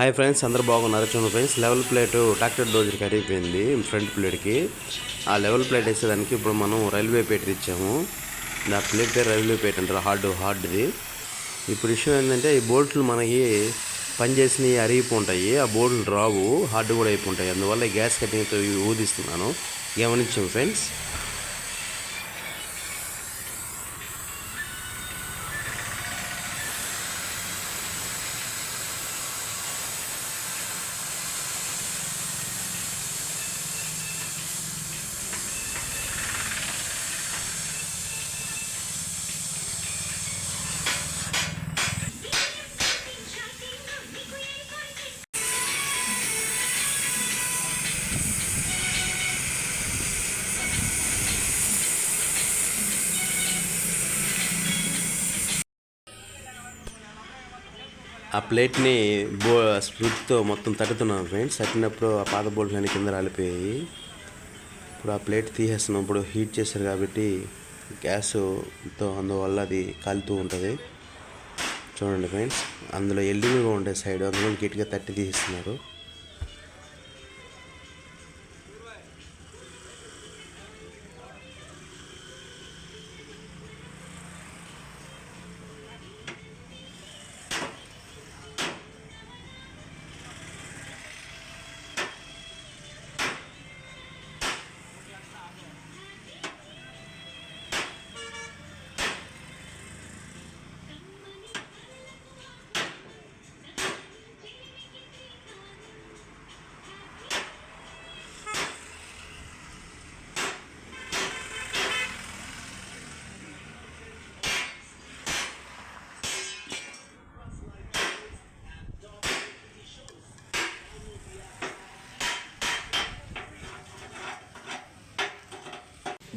Hi friends అందరు బాగున్నారు? చూడండి ఫ్రెండ్స్ లెవెల్ ప్లేట్ ట్రాక్టర్ డోజర్కి అరిగిపోయింది ఫ్రంట్ ప్లేట్కి. ఆ లెవెల్ ప్లేట్ వేసేదానికి ఇప్పుడు మనం రైల్వే ప్లేట్ ఇచ్చాము ఆ ప్లేట్ పేరు రైల్వే ప్లేట్ అంటారు హార్డ్ హార్డ్ది. ఇప్పుడు విషయం ఏంటంటే ఈ బోల్ట్లు మనకి పనిచేసినవి అరిగిపోంటాయి ఆ బోల్ట్లు రావు హార్డ్ కూడా అయిపోతాయి అందువల్ల గ్యాస్ కటింగ్తో ఊదిస్తున్నాను. గమనించాము ఫ్రెండ్స్. ఆ ప్లేట్ని బో స్ప్రిట్తో మొత్తం తట్టుతున్నాం ఫ్రెండ్స్. తట్టినప్పుడు ఆ పాత బోల్ట్లన్నీ కింద రాలిపోయాయి. ఇప్పుడు ఆ ప్లేట్ తీసేస్తున్నాం. ఇప్పుడు హీట్ చేశారు కాబట్టి గ్యాస్తో అందువల్ల అది కాలుతూ ఉంటుంది. చూడండి ఫ్రెండ్స్. అందులో ఎల్లిమిగా ఉండే సైడ్. అందులో గట్టిగా తట్టి తీస్తున్నారు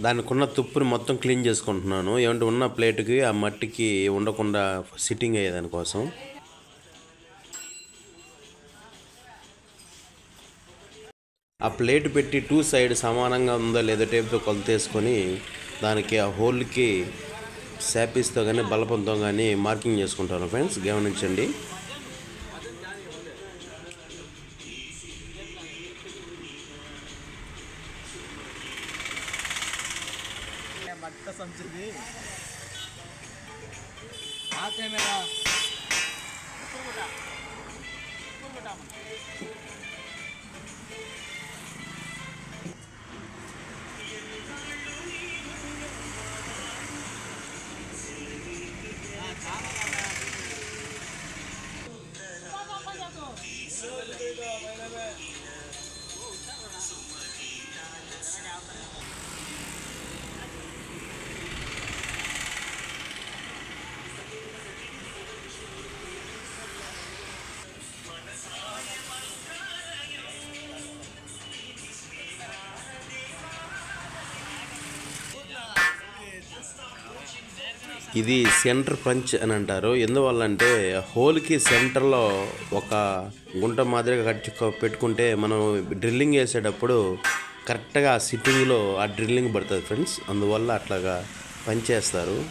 దానికి ఉన్న తుప్పుని మొత్తం క్లీన్ చేసుకుంటున్నాను. ఏమంటే ఉన్న ప్లేట్కి ఆ మట్టికి ఉండకుండా సిట్టింగ్ అయ్యేదానికోసం ఆ ప్లేట్ పెట్టి టూ సైడ్ సమానంగా ఉందో లేదో టేప్తో కొలతేసుకొని దానికి ఆ హోల్కి శాపీస్తో కానీ బలపంతో కానీ మార్కింగ్ చేసుకుంటాను ఫ్రెండ్స్. గమనించండి. சமைச்சது பார்த்தேன் மேடம். ఇది సెంటర్ పంచ్ అని అంటారు. ఎందువల్ల అంటే హోల్కి సెంటర్లో ఒక గుంట మాదిరిగా కట్టి పెట్టుకుంటే మనం డ్రిల్లింగ్ వేసేటప్పుడు కరెక్ట్గా సిట్టింగ్లో ఆ డ్రిల్లింగ్ పడుతుంది ఫ్రెండ్స్. అందువల్ల అట్లాగా పనిచేస్తారు.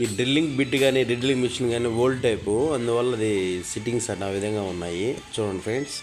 ఈ డ్రిల్లింగ్ బిట్ కానీ డ్రిల్లింగ్ మిషన్ కానీ ఓల్డ్ టైపు. అందువల్ల అది సిట్టింగ్స్ అన్న విధంగా ఉన్నాయి. చూడండి ఫ్రెండ్స్.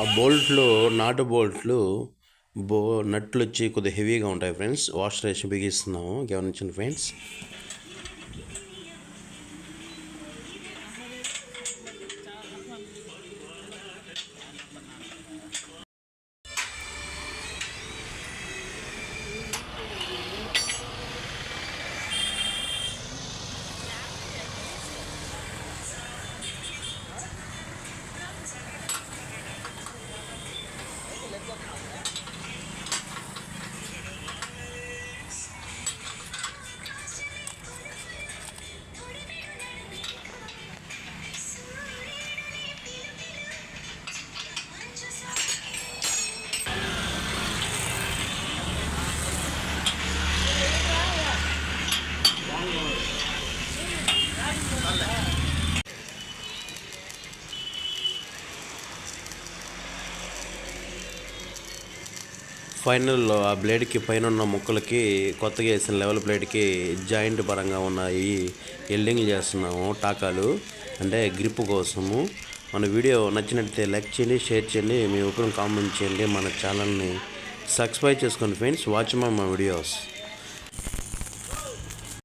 ఆ బోల్ట్లు నాటు బోల్ట్లు బో నట్లు వచ్చి కొద్దిగా హెవీగా ఉంటాయి ఫ్రెండ్స్. వాషర్ వేసి బిగిస్తున్నాము. గమనించండి ఫ్రెండ్స్? ఫైనల్లో ఆ బ్లేడ్కి పైన ఉన్న ముక్కలకి కొత్తగా వేసిన లెవెల్ బ్లేడ్కి జాయింట్ పరంగా ఉన్నాయి ఎల్డింగ్ చేస్తున్నాము టాకాలు. అంటే గ్రిప్ కోసము. మన వీడియో నచ్చినట్లయితే లైక్ చేయండి షేర్ చేయండి మీ ఉపయోగం కామెంట్ చేయండి మన ఛానల్ని సబ్స్క్రైబ్ చేసుకోండి ఫ్రెండ్స్. వాచ్ మై మా వీడియోస్.